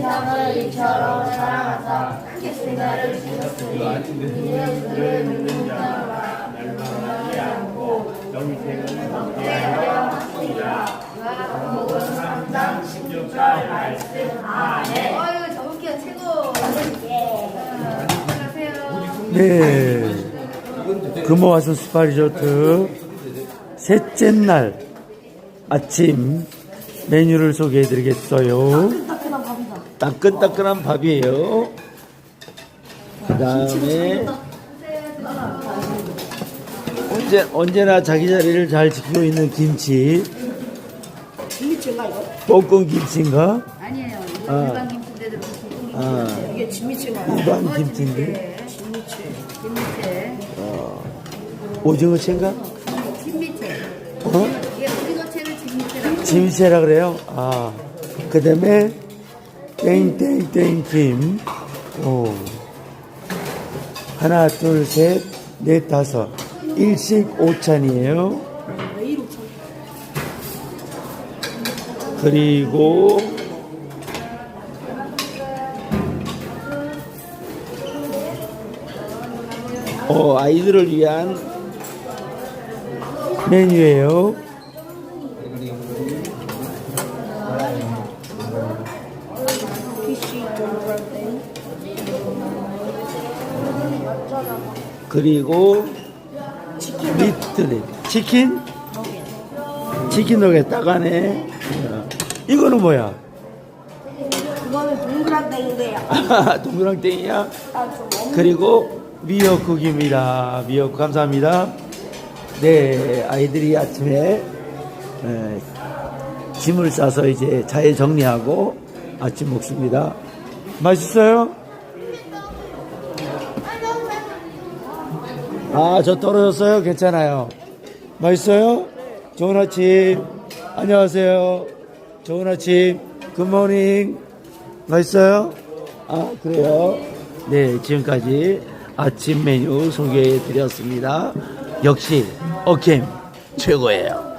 세상을 이처럼 사랑하사 세상을 주셨으니 이는 그를 믿는 자가 멸망하지 않고 영생을 얻게 하려 함이라 요한복음 3장 16절 말씀 아멘 어유 저분기가 최고. 안녕하세요. 네. 금호와수 스파 리조트 셋째 날 아침 메뉴를 소개해 드리겠어요. 따끈따끈한 밥이에요. 그 다음에 언제, 언제나 자기 자리를 잘 지키고 있는 김치. 진미채인가 이거? 볶은 김치인가? 아니에요. 이거 아. 일반 김치인데도 무슨 아, 이게 진미채인가? 일반 김치인데. 진미채. 김미채. 오징어채인가? 김미채. 어? 이게 오징어채를 김미채라고. 짐새라 그래요? 아, 그 다음에 땡땡땡 김. 오. 하나, 둘, 셋, 넷, 다섯. 일식 오찬이에요. 그리고 어, 아이들을 위한 메뉴예요. 피시 동그랗대. 그리고 미트리 치킨? 치킨 너겟 따가네. 어. 이거는 뭐야? 그거는 동그랗대인데요. 동그랑땡이야? 그리고 미역국입니다. 미역국 감사합니다. 네 아이들이 아침에 에, 짐을 싸서 이제 자해 정리하고 아침 먹습니다. 맛있어요? 아, 저 떨어졌어요? 괜찮아요. 맛있어요? 좋은 아침. 안녕하세요. 좋은 아침. 굿모닝. 맛있어요? 아, 그래요? 네, 지금까지 아침 메뉴 소개해 드렸습니다. 역시, 어캠 최고예요.